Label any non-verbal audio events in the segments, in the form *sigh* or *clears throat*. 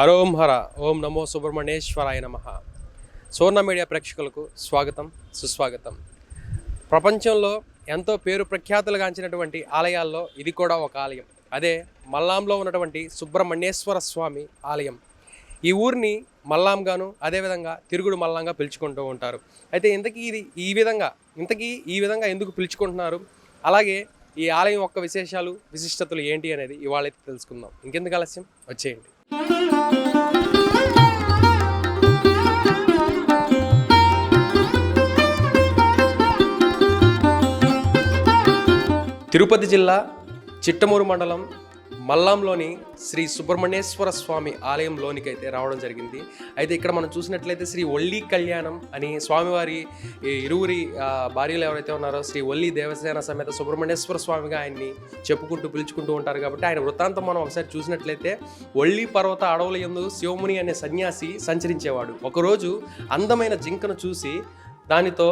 హరోం హర ఓం నమో సుబ్రహ్మణ్యేశ్వరాయ నమ. సువర్ణ మీడియా ప్రేక్షకులకు స్వాగతం సుస్వాగతం. ప్రపంచంలో ఎంతో పేరు ప్రఖ్యాతులుగాంచినటువంటి ఆలయాల్లో ఇది కూడా ఒక ఆలయం. అదే మల్లాంలో ఉన్నటువంటి సుబ్రహ్మణ్యేశ్వర స్వామి ఆలయం. ఈ ఊరిని మల్లాంగాను అదేవిధంగా తిరుగుడు మల్లాంగా పిలుచుకుంటూ ఉంటారు. అయితే ఇంతకీ ఇది ఈ విధంగా ఇంతకీ ఈ విధంగా ఎందుకు పిలుచుకుంటున్నారు? అలాగే ఈ ఆలయం యొక్క విశేషాలు విశిష్టతలు ఏంటి అనేది ఇవాళ అయితే తెలుసుకుందాం. ఇంకెందుకు ఆలస్యం? వచ్చేయండి. తిరుపతి జిల్లా చిట్టమూరు మండలం మల్లాంలోని శ్రీ సుబ్రహ్మణ్యేశ్వర స్వామి ఆలయంలోనికి అయితే రావడం జరిగింది. అయితే ఇక్కడ మనం చూసినట్లయితే శ్రీ ఒల్లి కళ్యాణం అని స్వామివారి ఇరువురి భార్యలు ఎవరైతే ఉన్నారో శ్రీ ఒల్లి దేవసేన సమేత సుబ్రహ్మణ్యేశ్వర స్వామిగా ఆయన్ని చెప్పుకుంటూ పిలుచుకుంటూ ఉంటారు కాబట్టి ఆయన వృత్తాంతం మనం ఒకసారి చూసినట్లయితే ఒల్లి పర్వత అడవుల యందు శివముని అనే సన్యాసి సంచరించేవాడు. ఒకరోజు అందమైన జింకను చూసి దానితో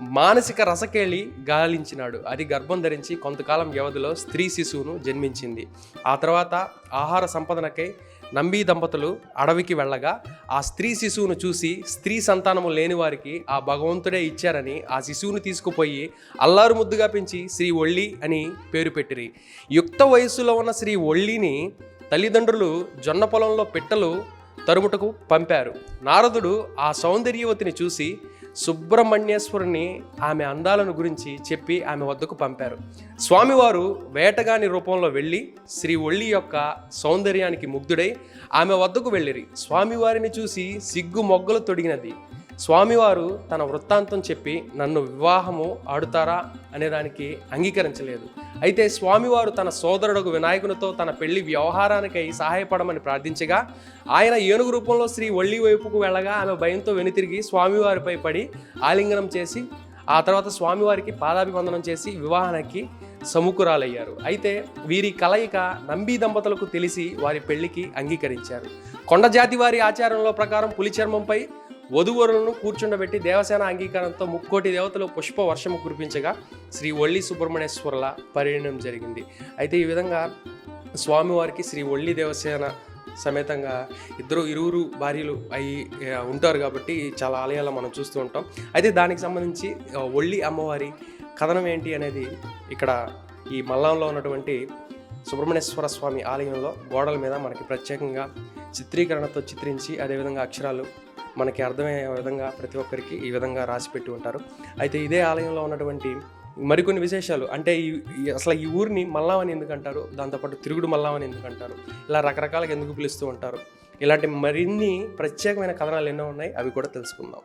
మానసిక రసకేళి గాలించినాడు. అది గర్భం ధరించి కొంతకాలం వ్యవధిలో స్త్రీ శిశువును జన్మించింది. ఆ తర్వాత ఆహార సంపదనకై నంబి దంపతులు అడవికి వెళ్ళగా ఆ స్త్రీ శిశువును చూసి స్త్రీ సంతానము లేని వారికి ఆ భగవంతుడే ఇచ్చారని ఆ శిశువును తీసుకుపోయి అల్లారు ముద్దుగా పెంచి శ్రీ ఒళ్ళి అని పేరు పెట్టిరి. యుక్త వయస్సులో ఉన్న శ్రీ ఒళ్ళిని తల్లిదండ్రులు జొన్న పొలంలో పిట్టలు తరుముటకు పంపారు. నారదుడు ఆ సౌందర్యవతిని చూసి సుబ్రహ్మణ్యేశ్వరుని ఆమె అందాలను గురించి చెప్పి ఆమె వద్దకు పంపారు. స్వామివారు వేటగాని రూపంలో వెళ్ళి శ్రీ ఒళ్ళి యొక్క సౌందర్యానికి ముగ్ధుడై ఆమె వద్దకు వెళ్ళిరి. స్వామివారిని చూసి సిగ్గు మొగ్గలు తొడిగినది. స్వామివారు తన వృత్తాంతం చెప్పి నన్ను వివాహము ఆడుతారా అనే దానికి అంగీకరించలేదు. అయితే స్వామివారు తన సోదరుడు వినాయకునితో తన పెళ్ళి వ్యవహారానికై సహాయపడమని ప్రార్థించగా ఆయన ఏనుగు రూపంలో శ్రీ ఒళ్ళి వైపుకు వెళ్ళగా ఆమె భయంతో వెనుతిరిగి స్వామివారిపై పడి ఆలింగనం చేసి ఆ తర్వాత స్వామివారికి పాదాభివందనం చేసి వివాహానికి సముకురాలయ్యారు. అయితే వీరి కలయిక నంబి దంపతులకు తెలిసి వారి పెళ్ళికి అంగీకరించారు. కొండ జాతి వారి ఆచారంలో ప్రకారం పులి చర్మంపై వధువరులను కూర్చుండబెట్టి దేవసేన అంగీకారంతో ముక్కోటి దేవతలు పుష్ప వర్షము కురిపించగా శ్రీ ఒళ్ళి సుబ్రహ్మణ్యేశ్వరుల పరిణయం జరిగింది. అయితే ఈ విధంగా స్వామివారికి శ్రీ ఒళ్ళి దేవసేన సమేతంగా ఇద్దరు ఇరువురు భార్యలు అయి ఉంటారు కాబట్టి చాలా ఆలయాలు మనం చూస్తూ ఉంటాం. అయితే దానికి సంబంధించి ఒళ్ళి అమ్మవారి కథనం ఏంటి అనేది ఇక్కడ ఈ మల్లంలో ఉన్నటువంటి సుబ్రహ్మణ్యేశ్వర స్వామి ఆలయంలో గోడల మీద మనకి ప్రత్యేకంగా చిత్రీకరణతో చిత్రించి అదేవిధంగా అక్షరాలు మనకి అర్థమయ్యే విధంగా ప్రతి ఒక్కరికి ఈ విధంగా రాసి పెట్టి ఉంటారు. అయితే ఇదే ఆలయంలో ఉన్నటువంటి మరికొన్ని విశేషాలు. అంటే ఈ అసలు ఈ ఊరిని మల్లావని ఎందుకు అంటారు దాంతోపాటు తిరుగుడు మల్లావని ఎందుకు అంటారు ఇలా రకరకాలుగా ఎందుకు పిలుస్తూ ఉంటారు? ఇలాంటి మరిన్ని ప్రత్యేకమైన కథనాలు ఎన్నో ఉన్నాయి అవి కూడా తెలుసుకుందాం.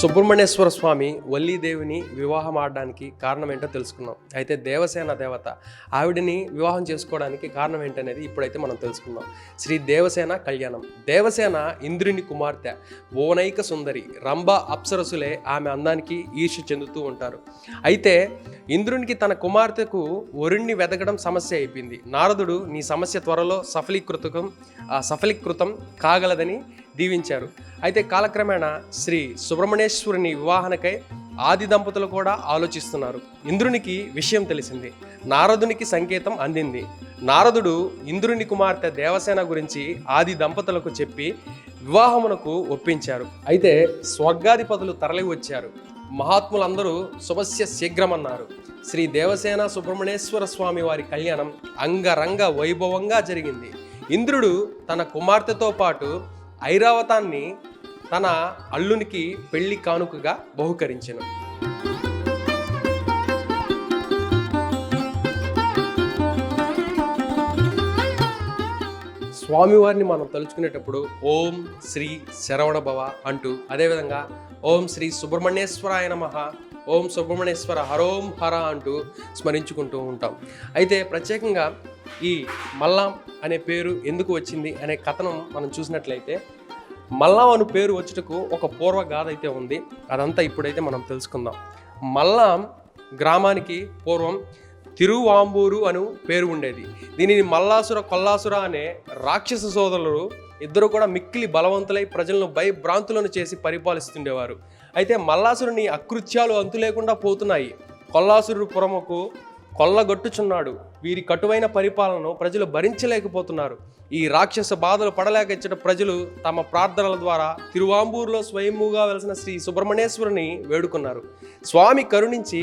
సుబ్రహ్మణ్యేశ్వర స్వామి వల్లీదేవిని వివాహం ఆడడానికి కారణం ఏంటో తెలుసుకున్నాం అయితే దేవసేన దేవత ఆవిడని వివాహం చేసుకోవడానికి కారణం ఏంటనేది ఇప్పుడైతే మనం తెలుసుకుందాం. శ్రీ దేవసేన కళ్యాణం. దేవసేన ఇంద్రుని కుమార్తె ఓనైక సుందరి రంభ అప్సరసులే ఆమె అందానికి ఈర్ష్య చెందుతూ ఉంటారు. అయితే ఇంద్రునికి తన కుమార్తెకు వరుణ్ణి వెతకడం సమస్య అయిపోయింది. నారదుడు నీ సమస్య త్వరలో సఫలీకృతం సఫలీకృతం కాగలదని దీవించారు. అయితే కాలక్రమేణా శ్రీ సుబ్రహ్మణ్యేశ్వరుని వివాహనకై ఆది దంపతులు కూడా ఆలోచిస్తున్నారు. ఇంద్రునికి విషయం తెలిసింది. నారదునికి సంకేతం అందింది. నారదుడు ఇంద్రుని కుమార్తె దేవసేన గురించి ఆది దంపతులకు చెప్పి వివాహమునకు ఒప్పించారు. అయితే స్వర్గాధిపతులు తరలి వచ్చారు. మహాత్ములందరూ శుభస్య శీఘ్రమన్నారు. శ్రీ దేవసేన సుబ్రహ్మణ్యేశ్వర స్వామి వారి కళ్యాణం అంగరంగ వైభవంగా జరిగింది. ఇంద్రుడు తన కుమార్తెతో పాటు ఐరావతాన్ని తన అల్లునికి పెళ్ళి కానుకగా బహుకరించను. స్వామివారిని మనం తలుచుకునేటప్పుడు ఓం శ్రీ శరవణ భవ అంటూ అదేవిధంగా ఓం శ్రీ సుబ్రహ్మణ్యేశ్వరాయ నమ ఓం సుబ్రహ్మణ్యేశ్వర హరోం హర అంటూ స్మరించుకుంటూ ఉంటాం. అయితే ప్రత్యేకంగా ఈ మల్లాం అనే పేరు ఎందుకు వచ్చింది అనే కథనం మనం చూసినట్లయితే మల్లం అను పేరు వచ్చుటకు ఒక పూర్వ గాథ అయితే ఉంది. అదంతా ఇప్పుడైతే మనం తెలుసుకుందాం. మల్లం గ్రామానికి పూర్వం తిరువాంబూరు అను పేరు ఉండేది. దీనిని మల్లాసుర కొల్లాసుర అనే రాక్షస సోదరులు ఇద్దరు కూడా మిక్కిలి బలవంతులై ప్రజలను భయభ్రాంతులను చేసి పరిపాలిస్తుండేవారు. అయితే మల్లాసురుని అకృత్యాలు అంతు లేకుండా పోతున్నాయి. కొల్లాసురుడు పురముకు కొల్లగొట్టుచున్నాడు. వీరి కటువైన పరిపాలనను ప్రజలు భరించలేకపోతున్నారు. ఈ రాక్షస బాధలు పడలేక ఇచ్చట ప్రజలు తమ ప్రార్థనల ద్వారా తిరువాంబూరులో స్వయంభూగా వెలిసిన శ్రీ సుబ్రహ్మణ్యేశ్వరుని వేడుకున్నారు. స్వామి కరుణించి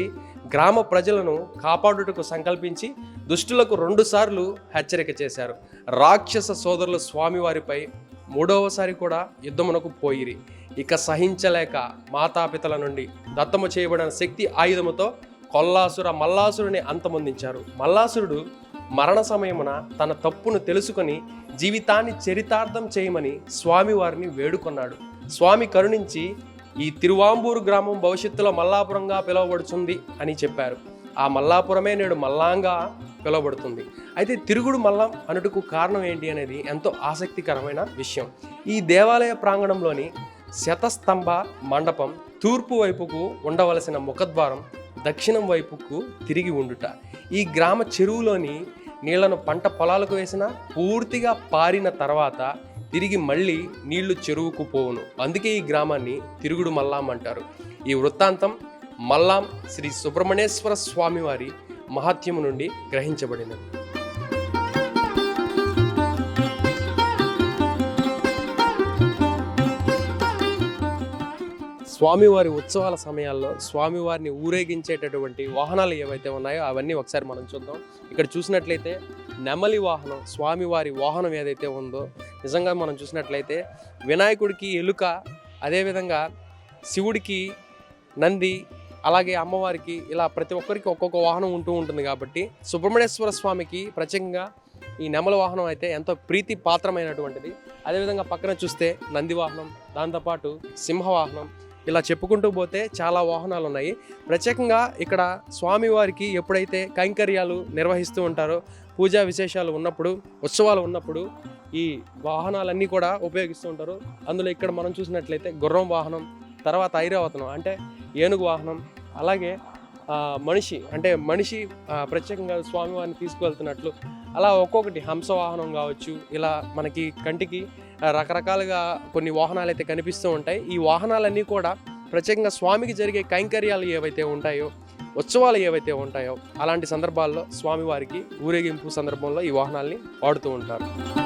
గ్రామ ప్రజలను కాపాడుటకు సంకల్పించి దుష్టులకు రెండుసార్లు హెచ్చరిక చేశారు. రాక్షస సోదరులు స్వామివారిపై మూడవసారి కూడా యుద్ధమునకు పోయిరి. ఇక సహించలేక మాతాపితల నుండి దత్తము చేయబడిన శక్తి ఆయుధముతో కొల్లాసుర మల్లాసురుని అంతమొందించారు. మల్లాసురుడు మరణ సమయమున తన తప్పును తెలుసుకొని జీవితాన్ని చరితార్థం చేయమని స్వామివారిని వేడుకొన్నాడు. స్వామి కరుణించి ఈ తిరువాంబూరు గ్రామం భవిష్యత్తులో మల్లాపురంగా పిలువబడుతుంది అని చెప్పారు. ఆ మల్లాపురమే నేడు మల్లాంగా పిలువబడుతుంది. అయితే తిరుగుడు మల్లం అనుటకు కారణం ఏంటి అనేది ఎంతో ఆసక్తికరమైన విషయం. ఈ దేవాలయ ప్రాంగణంలోని శతస్తంభ మండపం తూర్పు వైపుకు ఉండవలసిన ముఖద్వారం దక్షిణం వైపుకు తిరిగి ఉండుట. ఈ గ్రామ చెరువులోని నీళ్ళను పంట పొలాలకు వేసిన పూర్తిగా పారిన తర్వాత తిరిగి మళ్ళీ నీళ్ళు చెరువుకు పోవును. అందుకే ఈ గ్రామాన్ని తిరుగుడు మల్లాం అంటారు. ఈ వృత్తాంతం మల్లాం శ్రీ సుబ్రహ్మణ్యేశ్వర స్వామివారి మహాత్యము నుండి గ్రహించబడినది. స్వామివారి ఉత్సవాల సమయాల్లో స్వామివారిని ఊరేగించేటటువంటి వాహనాలు ఏవైతే ఉన్నాయో అవన్నీ ఒకసారి మనం చూద్దాం. ఇక్కడ చూసినట్లయితే నెమలి వాహనం స్వామివారి వాహనం ఏదైతే ఉందో నిజంగా మనం చూసినట్లయితే వినాయకుడికి ఎలుక అదేవిధంగా శివుడికి నంది అలాగే అమ్మవారికి ఇలా ప్రతి ఒక్కరికి ఒక్కొక్క వాహనం ఉంటూ ఉంటుంది కాబట్టి సుబ్రహ్మణ్యేశ్వర స్వామికి ప్రత్యేకంగా ఈ నెమల వాహనం అయితే ఎంతో ప్రీతి పాత్రమైనటువంటిది. అదేవిధంగా పక్కన చూస్తే నంది వాహనం దాంతోపాటు సింహ వాహనం ఇలా చెప్పుకుంటూ పోతే చాలా వాహనాలు ఉన్నాయి ప్రత్యేకంగా ఇక్కడ స్వామివారికి ఎప్పుడైతే కైంకర్యాలు నిర్వహిస్తూ ఉంటారో పూజా విశేషాలు ఉన్నప్పుడు ఉత్సవాలు ఉన్నప్పుడు ఈ వాహనాలన్నీ కూడా ఉపయోగిస్తూ ఉంటారు. అందులో ఇక్కడ మనం చూసినట్లయితే గుర్రం వాహనం తర్వాత ఐరావతనం అంటే ఏనుగు వాహనం అలాగే మనిషి అంటే మనిషి ప్రత్యేకంగా స్వామివారిని తీసుకువెళ్తున్నట్లు అలా ఒక్కొక్కటి హంస వాహనం కావచ్చు ఇలా మనకి కంటికి రకరకాలుగా కొన్ని వాహనాలు అయితే కనిపిస్తూ ఉంటాయి. ఈ వాహనాలన్నీ కూడా ప్రత్యేకంగా స్వామికి జరిగే కైంకర్యాలు ఏవైతే ఉంటాయో ఉత్సవాలు ఏవైతే ఉంటాయో అలాంటి సందర్భాల్లో స్వామివారికి ఊరేగింపు సందర్భంలో ఈ వాహనాల్ని వాడుతూ ఉంటారు.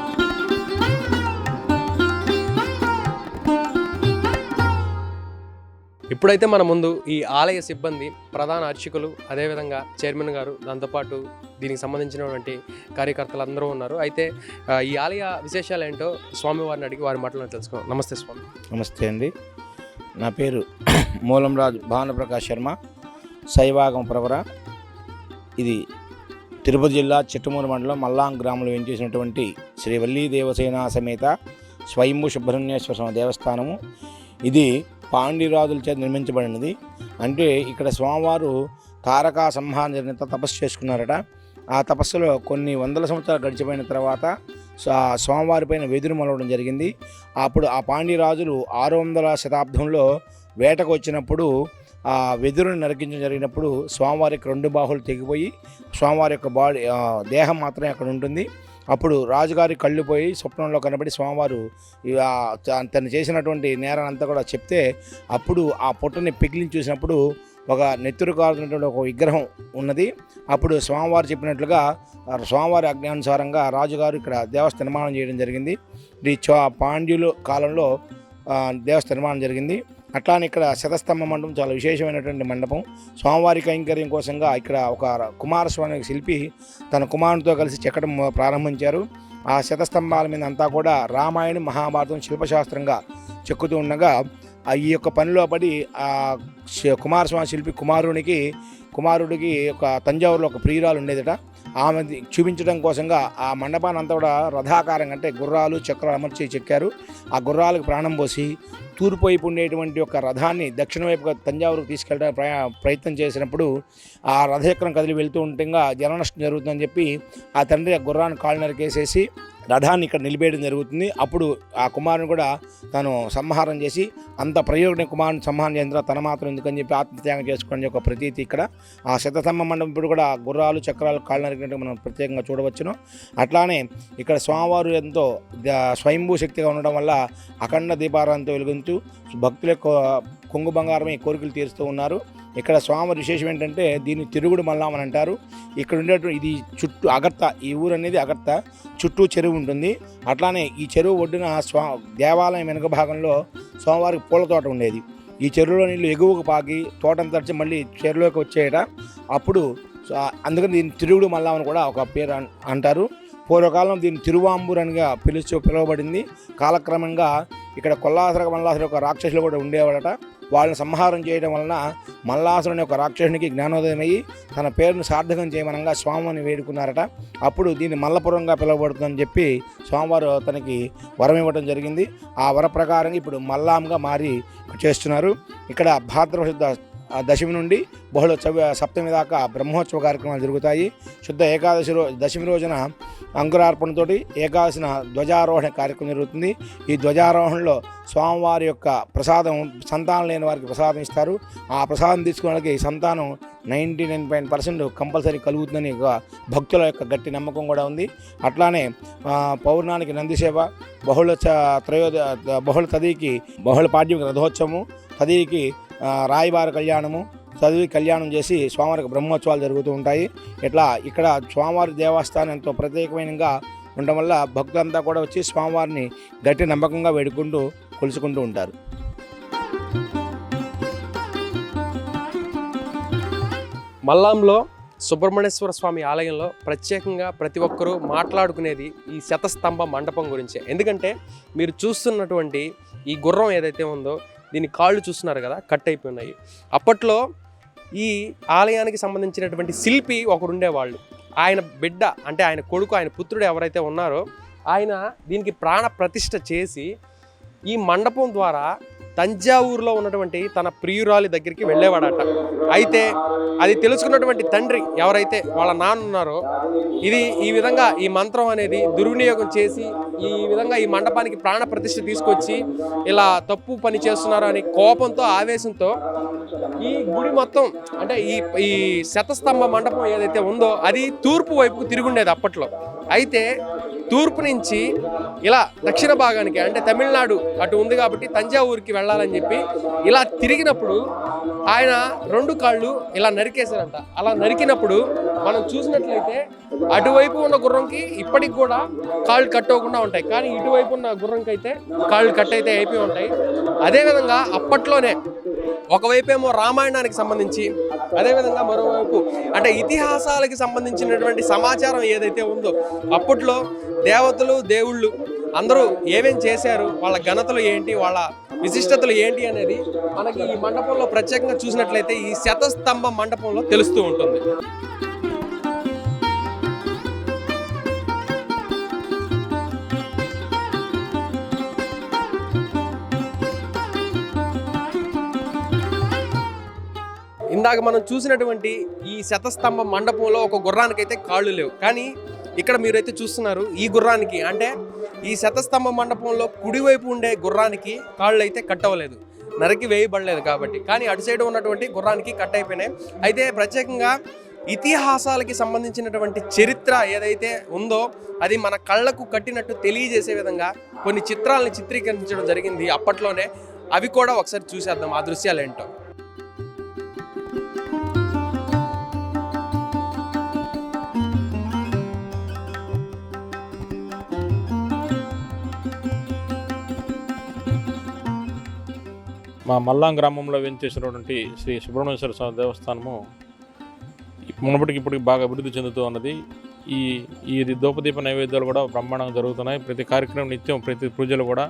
ఇప్పుడైతే మన ముందు ఈ ఆలయ సిబ్బంది ప్రధాన అర్చకులు అదేవిధంగా చైర్మన్ గారు దాంతోపాటు దీనికి సంబంధించినటువంటి కార్యకర్తలు అందరూ ఉన్నారు. అయితే ఈ ఆలయ విశేషాలు ఏంటో స్వామివారిని అడిగి వారి మాటలను తెలుసుకో నమస్తే స్వామి. నమస్తే అండి. నా పేరు *clears throat* మూలంరాజు భానుప్రకాష్ శర్మ శైవాగం ప్రవర. ఇది తిరుపతి జిల్లా చిట్టమూరు మండలం మల్లాం గ్రామంలో వెంచేసినటువంటి శ్రీ వల్లీ దేవసేన సమేత స్వయంభు సుబ్రహ్మణ్యేశ్వర స్వామి దేవస్థానము. ఇది పాండిరాజుల చేత నిర్మించబడినది. అంటే ఇక్కడ స్వామివారు తారకా సంహారం జరిగినంత తపస్సు చేసుకున్నారట. ఆ తపస్సులో కొన్ని వందల సంవత్సరాలు గడిచిపోయిన తర్వాత స్వామివారిపైన వెదురు మొలవడం జరిగింది. అప్పుడు ఆ పాండ్యరాజులు ఆరు వందల శతాబ్దంలో వేటకు వచ్చినప్పుడు ఆ వెదురుని నరికించడం జరిగినప్పుడు స్వామివారికి రెండు బాహులు తెగిపోయి స్వామివారి యొక్క బాడీ దేహం మాత్రమే అక్కడ ఉంటుంది. అప్పుడు రాజుగారి కళ్ళు పోయి స్వప్నంలో కనబడి స్వామివారు తను చేసినటువంటి నేరాన్ని అంతా కూడా చెప్తే అప్పుడు ఆ పుట్టని పిగిలిని చూసినప్పుడు ఒక నెత్తురు కారుతున్నటువంటి ఒక విగ్రహం ఉన్నది. అప్పుడు స్వామివారు చెప్పినట్లుగా స్వామివారి ఆజ్ఞానుసారంగా రాజుగారు ఇక్కడ దేవస్థ నిర్మాణం చేయడం జరిగింది. ఇది చో పాండ్యులు కాలంలో దేవస్థ నిర్మాణం జరిగింది. అట్లానే ఇక్కడ శతస్తంభ మండపం చాలా విశేషమైనటువంటి మండపం. స్వామివారి కైంకర్యం కోసంగా ఇక్కడ ఒక కుమారస్వామి శిల్పి తన కుమారునితో కలిసి చెక్కడం ప్రారంభించారు. ఆ శతస్తంభాల మీద అంతా కూడా రామాయణం మహాభారతం శిల్పశాస్త్రంగా చెక్కుతూ ఉండగా ఈ యొక్క పనిలో పడి ఆ కుమారస్వామి శిల్పి కుమారునికి కుమారుడికి ఒక తంజావూరులో ఒక ప్రియురాలు ఉండేదట. ఆమె చూపించడం కోసంగా ఆ మండపాన్ని అంతా కూడా రథాకారంగా అంటే గుర్రాలు చక్రాలు అమర్చి చెక్కారు. ఆ గుర్రాలకు ప్రాణం పోసి తూర్పు వైపు ఉండేటువంటి ఒక రథాన్ని దక్షిణ వైపుగా తంజావూరుకు తీసుకెళ్ళడానికి ప్రయా ప్రయత్నం చేసినప్పుడు ఆ రథచక్రం కదిలి వెళ్తూ ఉండగా జననష్టం జరుగుతుందని చెప్పి ఆ తండ్రి ఆ గుర్రాన్ని కాళ్ళు నరికేసేసి రథాన్ని ఇక్కడ నిలిపేయడం జరుగుతుంది. అప్పుడు ఆ కుమారుని కూడా తను సంహారం చేసి అంత ప్రయోగ కుమారుని సంహారం చేసిన తర్వాత తన మాత్రం ఎందుకని చెప్పి ఆత్మత్యాగం చేసుకునే ఒక ప్రతీతి ఇక్కడ. ఆ శతసమ్మ మండపం ఇప్పుడు కూడా గుర్రాలు చక్రాలు కాళ్ళు నరికినట్టు మనం ప్రత్యేకంగా చూడవచ్చును. అట్లానే ఇక్కడ స్వామివారు ఎంతో స్వయంభూ శక్తిగా ఉండడం వల్ల అఖండ దీపారాంతో వెలుగుతూ భక్తుల యొక్క కొంగు బంగారమే కోరికలు తీరుస్తూ ఉన్నారు. ఇక్కడ స్వామి విశేషం ఏంటంటే దీన్ని తిరుగుడు మల్లామని అని అంటారు. ఇక్కడ ఉండేటువంటి ఇది చుట్టూ అగర్త ఈ ఊరు అనేది అగర్త చుట్టూ చెరువు ఉంటుంది. అట్లానే ఈ చెరువు ఒడ్డున స్వా దేవాలయం వెనుక భాగంలో స్వామివారికి పూల తోట ఉండేది. ఈ చెరువులో నీళ్ళు ఎగువకు పాకి తోటను తడిచి మళ్ళీ చెరువులోకి వచ్చేయట అప్పుడు అందుకని దీన్ని తిరుగుడు మల్లామని కూడా ఒక పేరు అంటారు. పూర్వకాలం దీన్ని తిరువాంబూర్ అనిగా పిలుస్తూ పిలువబడింది. కాలక్రమంగా ఇక్కడ కొల్లాసర మల్లాసురు ఒక రాక్షసులు కూడా ఉండేవాడట వాళ్ళని సంహారం చేయడం వలన మల్లాసురుని ఒక రాక్షసునికి జ్ఞానోదయమయ్యి తన పేరును సార్థకం చేయమనంగా స్వామిని వేడుకున్నారట. అప్పుడు దీన్ని మల్లపురంగా పిలువబడుతుందని చెప్పి స్వామివారు తనకి వరం ఇవ్వడం జరిగింది. ఆ వర ప్రకారం ఇప్పుడు మల్లాంగా మారి చేస్తున్నారు. ఇక్కడ భాద్రవ శుద్ధ దశమి నుండి బహుళ చవి సప్తమి దాకా బ్రహ్మోత్సవ కార్యక్రమాలు జరుగుతాయి. శుద్ధ ఏకాదశి రో దశమి రోజున అంకురార్పణతోటి ఏకాదశిన ధ్వజారోహణ కార్యక్రమం జరుగుతుంది. ఈ ధ్వజారోహణలో స్వామివారి యొక్క ప్రసాదం సంతానం లేని వారికి ప్రసాదం ఇస్తారు. ఆ ప్రసాదం తీసుకున్న వాళ్ళకి సంతానం ninety nine point percent compulsory కలుగుతుందని ఒక భక్తుల యొక్క గట్టి నమ్మకం కూడా ఉంది. అట్లానే పౌర్ణానికి నందిసేవ బహుళ చ త్రయోద బహుళ తదికి బహుళ పాఠ్యం రథోత్సవము తదికి రాయబార కళ్యాణము చదివి కళ్యాణం చేసి స్వామివారికి బ్రహ్మోత్సవాలు జరుగుతూ ఉంటాయి. ఇట్లా ఇక్కడ స్వామివారి దేవస్థానం ఎంతో ప్రత్యేకమైనగా ఉండడం వల్ల భక్తులంతా కూడా వచ్చి స్వామివారిని గట్టి నమ్మకంగా వేడుకుంటూ కొలుసుకుంటూ ఉంటారు. మల్లాంలో సుబ్రహ్మణ్యేశ్వర స్వామి ఆలయంలో ప్రత్యేకంగా ప్రతి ఒక్కరూ మాట్లాడుకునేది ఈ శతస్తంభ మండపం గురించే. ఎందుకంటే మీరు చూస్తున్నటువంటి ఈ గుర్రం ఏదైతే ఉందో దీని కాళ్ళు చూస్తున్నారు కదా కట్ అయిపోయి ఉన్నాయి అప్పట్లో ఈ ఆలయానికి సంబంధించినటువంటి శిల్పి ఒకరు ఉండేవాళ్ళు. ఆయన బిడ్డ అంటే ఆయన కొడుకు ఆయన పుత్రుడు ఎవరైతే ఉన్నారో ఆయన దీనికి ప్రాణ ప్రతిష్ఠ చేసి ఈ మండపం ద్వారా తంజావూరులో ఉన్నటువంటి తన ప్రియురాలి దగ్గరికి వెళ్ళేవాడట. అయితే అది తెలుసుకున్నటువంటి తండ్రి ఎవరైతే వాళ్ళ నాన్న ఉన్నారో ఇది ఈ విధంగా ఈ మంత్రం అనేది దుర్వినియోగం చేసి ఈ విధంగా ఈ మండపానికి ప్రాణ ప్రతిష్ఠ తీసుకొచ్చి ఇలా తప్పు పని చేస్తున్నారు అని కోపంతో ఆవేశంతో ఈ గుడి మొత్తం అంటే ఈ ఈ శతస్తంభ మండపం ఏదైతే ఉందో అది తూర్పు వైపుకు తిరుగుండేది అప్పట్లో. అయితే తూర్పు నుంచి ఇలా దక్షిణ భాగానికి అంటే తమిళనాడు అటు ఉంది కాబట్టి తంజావూరుకి వెళ్ళాలని చెప్పి ఇలా తిరిగినప్పుడు ఆయన రెండు కాళ్ళు ఇలా నరికేశారంట. అలా నరికినప్పుడు మనం చూసినట్లయితే అటువైపు ఉన్న గుర్రంకి ఇప్పటికి కూడా కాళ్ళు కట్ అవ్వకుండా ఉంటాయి. కానీ ఇటువైపు ఉన్న గుర్రంకి అయితే కాళ్ళు కట్ అయితే అయిపోయి ఉంటాయి. అదేవిధంగా అప్పట్లోనే ఒకవైపేమో రామాయణానికి సంబంధించి అదేవిధంగా మరోవైపు అంటే ఇతిహాసాలకి సంబంధించినటువంటి సమాచారం ఏదైతే ఉందో అప్పట్లో దేవతలు దేవుళ్ళు అందరూ ఏమేం చేశారు వాళ్ళ ఘనతలు ఏంటి వాళ్ళ విశిష్టతలు ఏంటి అనేది మనకి ఈ మండపంలో ప్రత్యేకంగా చూసినట్లయితే ఈ శతస్తంభ మండపంలో తెలుస్తూ ఉంటుంది. ఇందాక మనం చూసినటువంటి ఈ శతస్తంభ మండపంలో ఒక గుర్రానికైతే కాళ్ళు లేవు. కానీ ఇక్కడ మీరైతే చూస్తున్నారు ఈ గుర్రానికి. అంటే ఈ శతస్తంభ మండపంలో కుడివైపు ఉండే గుర్రానికి కాళ్ళు అయితే కట్టవలేదు. నరికి వేయబడలేదు కాబట్టి. కానీ అటు సైడ్ ఉన్నటువంటి గుర్రానికి కట్ అయిపోయినాయి అయితే ప్రత్యేకంగా ఇతిహాసాలకి సంబంధించినటువంటి చరిత్ర ఏదైతే ఉందో అది మన కళ్ళకు కట్టినట్టు తెలియజేసే విధంగా కొన్ని చిత్రాలను చిత్రీకరించడం జరిగింది అప్పట్లోనే. అవి కూడా ఒకసారి చూసేద్దాం. ఆ దృశ్యాలు ఏంటో మా మల్లాం గ్రామంలో వెంచేసినటువంటి శ్రీ సుబ్రహ్మణ్యేశ్వర స్వామి దేవస్థానము మునపటికి ఇప్పటికి బాగా అభివృద్ధి చెందుతూ ఉన్నది. ఈ ఈ దూపదీప నైవేద్యాలు కూడా బ్రహ్మాండంగా జరుగుతున్నాయి. ప్రతి కార్యక్రమం నిత్యం ప్రతి పూజలు కూడా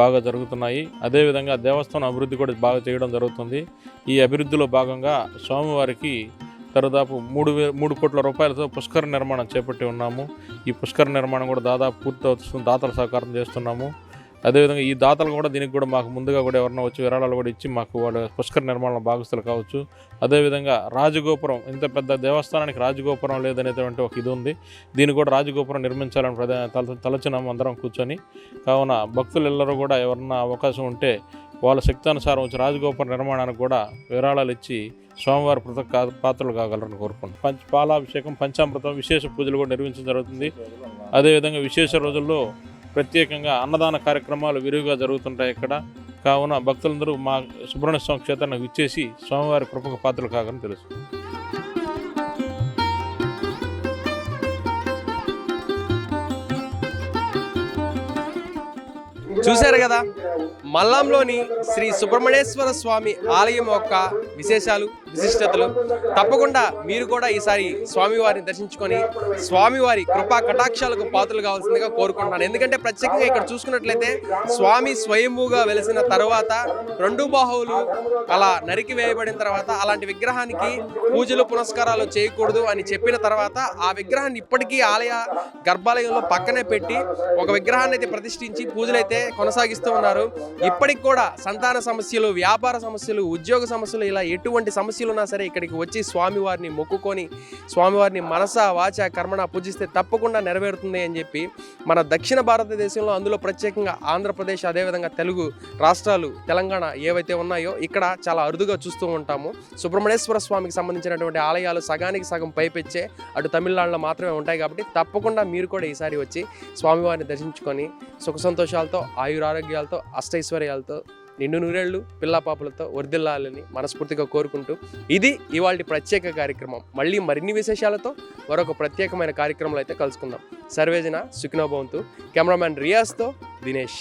బాగా జరుగుతున్నాయి. అదేవిధంగా దేవస్థానం అభివృద్ధి కూడా బాగా చేయడం జరుగుతుంది. ఈ అభివృద్ధిలో భాగంగా స్వామివారికి దాదాపు మూడు వే మూడు కోట్ల రూపాయలతో పుష్కర నిర్మాణం చేపట్టి ఉన్నాము. ఈ పుష్కర నిర్మాణం కూడా దాదాపు పూర్తి అవుతుంది దాతల సహకారం చేస్తున్నాము. అదేవిధంగా ఈ దాతలు కూడా దీనికి కూడా మాకు ముందుగా కూడా ఎవరైనా వచ్చి విరాళాలు కూడా ఇచ్చి మాకు వాళ్ళ పుష్కర నిర్మాణం భాగస్తులు కావచ్చు. అదేవిధంగా రాజగోపురం ఇంత పెద్ద దేవస్థానానికి రాజగోపురం లేదనేటువంటి ఒక ఇది ఉంది. దీన్ని కూడా రాజగోపురం నిర్మించాలని ప్రధా తల తలచున్నాము అందరం కూర్చొని కావున భక్తులు ఎల్లరూ కూడా ఎవరన్నా అవకాశం ఉంటే వాళ్ళ శక్తానుసారం వచ్చి రాజగోపురం నిర్మాణానికి కూడా విరాళాలు ఇచ్చి స్వామివారి పృథక్ పాత్రలు కాగలరని కోరుకుంటున్నాం. పంచ పాలాభిషేకం పంచామృతం విశేష పూజలు కూడా నిర్వహించడం జరుగుతుంది. అదేవిధంగా విశేష రోజుల్లో ప్రత్యేకంగా అన్నదాన కార్యక్రమాలు విరివిగా జరుగుతుంటాయి ఇక్కడ. కావున భక్తులందరూ మా సుబ్రహ్మణ్య స్వామి క్షేత్రానికి విచ్చేసి స్వామివారి కృపకు పాత్రలు కాగని తెలుసు. చూశారు కదా? మల్లంలోని శ్రీ సుబ్రహ్మణ్యేశ్వర స్వామి ఆలయం యొక్క విశేషాలు. విశిష్టతలు. తప్పకుండా మీరు కూడా ఈసారి స్వామివారిని దర్శించుకొని స్వామివారి కృపా కటాక్షాలకు పాత్రలు కావాల్సిందిగా కోరుకుంటున్నాను. ఎందుకంటే ప్రత్యేకంగా ఇక్కడ చూసుకున్నట్లయితే స్వామి స్వయంభూగా వెలిసిన తర్వాత రెండు బాహువులు అలా నరికి వేయబడిన తర్వాత అలాంటి విగ్రహానికి పూజలు పునస్కారాలు చేయకూడదు అని చెప్పిన తర్వాత ఆ విగ్రహాన్ని ఇప్పటికీ ఆలయ గర్భాలయంలో పక్కనే పెట్టి ఒక విగ్రహాన్ని అయితే ప్రతిష్ఠించి పూజలు అయితే కొనసాగిస్తూ ఉన్నారు. ఇప్పటికి కూడా సంతాన సమస్యలు వ్యాపార సమస్యలు ఉద్యోగ సమస్యలు ఇలా ఎటువంటి సమస్యలు ఉన్నా సరే ఇక్కడికి వచ్చి స్వామివారిని మొక్కుకొని స్వామివారిని మనస వాచ కర్మణ పూజిస్తే తప్పకుండా నెరవేరుతుంది అని చెప్పి మన దక్షిణ భారతదేశంలో అందులో ప్రత్యేకంగా ఆంధ్రప్రదేశ్ అదేవిధంగా తెలుగు రాష్ట్రాలు తెలంగాణ ఏవైతే ఉన్నాయో ఇక్కడ చాలా అరుదుగా చూస్తూ ఉంటాము. సుబ్రహ్మణ్యేశ్వర స్వామికి సంబంధించినటువంటి ఆలయాలు సగానికి సగం పైపెచ్చే అటు తమిళనాడులో మాత్రమే ఉంటాయి కాబట్టి తప్పకుండా మీరు కూడా ఈసారి వచ్చి స్వామివారిని దర్శించుకొని సుఖ సంతోషాలతో ఆయురారోగ్యాలతో అష్టైశ్వర్యాలతో నిండు నూరేళ్ళు పిల్ల పాపలతో వర్ధిల్లాలని మనస్ఫూర్తిగా కోరుకుంటూ ఇది ఇవాళ ప్రత్యేక కార్యక్రమం. మళ్ళీ మరిన్ని విశేషాలతో మరొక ప్రత్యేకమైన కార్యక్రమంలో అయితే కలుసుకుందాం. సర్వేజన సుఖినోభవంతు కెమెరామ్యాన్ రియాజ్తో దినేష్.